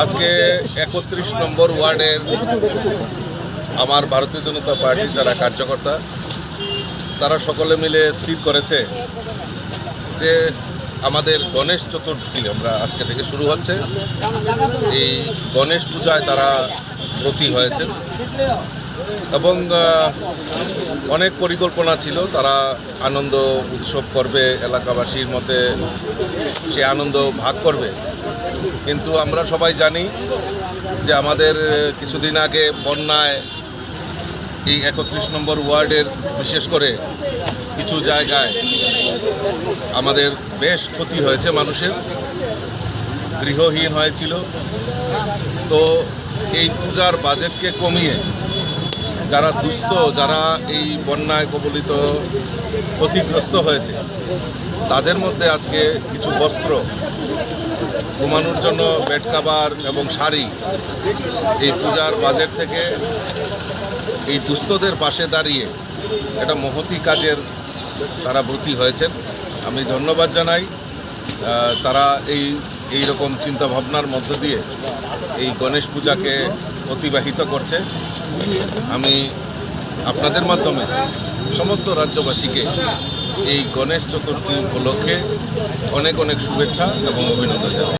আজকে একত্রিশ নম্বর ওয়ার্ডের আমার ভারতীয় জনতা পার্টির যারা কার্যকর্তা, তারা সকলে মিলে স্থির করেছে যে আমাদের গণেশ চতুর্থী আমরা আজকে থেকে শুরু হচ্ছে। এই গণেশ পূজায় তারা ব্রতী হয়েছে এবং অনেক পরিকল্পনা ছিল। তারা আনন্দ উৎসব করবে, এলাকাবাসীর মধ্যে সে আনন্দ ভাগ করবে। কিন্তু আমরা সবাই জানি যে আমাদের কিছুদিন আগে বন্যায় এই একত্রিশ নম্বর ওয়ার্ডের, বিশেষ করে কিছু জায়গায় আমাদের বেশ ক্ষতি হয়েছে মানুষের। গৃহহীন হয়েছিল। তো এই পূজার বাজেটকে কমিয়ে যারা দুস্থ, যারা এই বন্যায় কবলিত, ক্ষতিগ্রস্ত হয়েছে, তাদের মধ্যে আজকে কিছু বস্ত্র ঘুমানোর জন্য বেড কাভার এবং শাড়ি এই পূজার বাজেট থেকে এই দুস্থদের পাশে দাঁড়িয়ে এটা মহতি কাজের তারা ব্রতী হয়েছেন। আমি ধন্যবাদ জানাই। তারা এই এই রকম চিন্তাভাবনার মধ্য দিয়ে এই গণেশ পূজাকে অতিবাহিত করছে। আমি আপনাদের মাধ্যমে সমস্ত রাজ্যবাসীকে এই গণেশ চতুর্থী উপলক্ষে অনেক অনেক শুভেচ্ছা এবং অভিনন্দন জানাই।